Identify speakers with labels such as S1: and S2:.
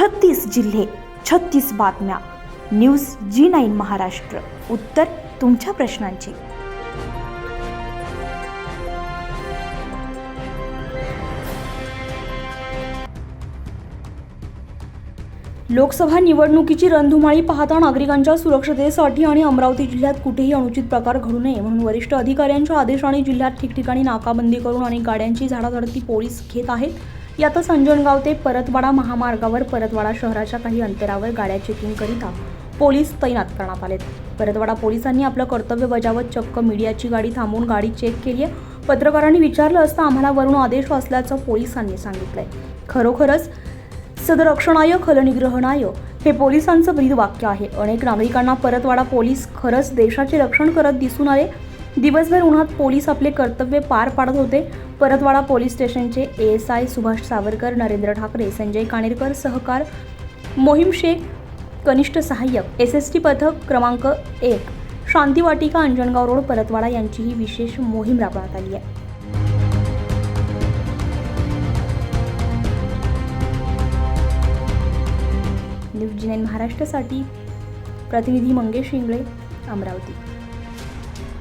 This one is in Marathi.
S1: छत्तीस जिल्हे छत्तीस बातम्या. News G nine Maharashtra. उत्तर तुमच्या प्रश्नांची. लोकसभा निवडणुकीची रणधुमाळी पाहता नागरिकांच्या सुरक्षतेसाठी आणि अमरावती जिल्ह्यात कुठेही अनुचित प्रकार घडू नये म्हणून वरिष्ठ अधिकाऱ्यांच्या आदेशाने जिल्ह्यात ठिकठिकाणी नाकाबंदी करून आणि गाड्यांची झाडाझडती पोलीस घेत आहेत. यातच अंजनगाव ते परतवाडा महामार्गावर परतवाडा शहराच्या काही अंतरावर गाड्या चेकिंगकरिता पोलीस तैनात करण्यात आलेत. परतवाडा पोलिसांनी आपलं कर्तव्य बजावत चक्क मीडियाची गाडी थांबवून गाडी चेक केली आहे. पत्रकारांनी विचारलं असता आम्हाला वरून आदेश असल्याचं पोलिसांनी सांगितलंय. खरोखरच सदरक्षणाय खलनिग्रहणाय हे पोलिसांचं ब्रीद वाक्य आहे. अनेक नागरिकांना परतवाडा पोलीस खरंच देशाचे रक्षण करत दिसून आले. दिवसभर उन्हात पोलीस आपले कर्तव्य पार पाडत होते. परतवाडा पोलीस स्टेशनचे A S I Subhash Savarkar Narendra Thakre Sanjay Kanerkar सहकार मोहीम शेख कनिष्ठ सहाय्यक एस एस टी पथक क्रमांक एक शांती वाटिका अंजनगाव रोड परतवाडा यांची ही विशेष मोहीम राबवण्यात आली आहे. न्यूज जी महाराष्ट्रासाठी प्रतिनिधी मंगेश इंगळे अमरावती.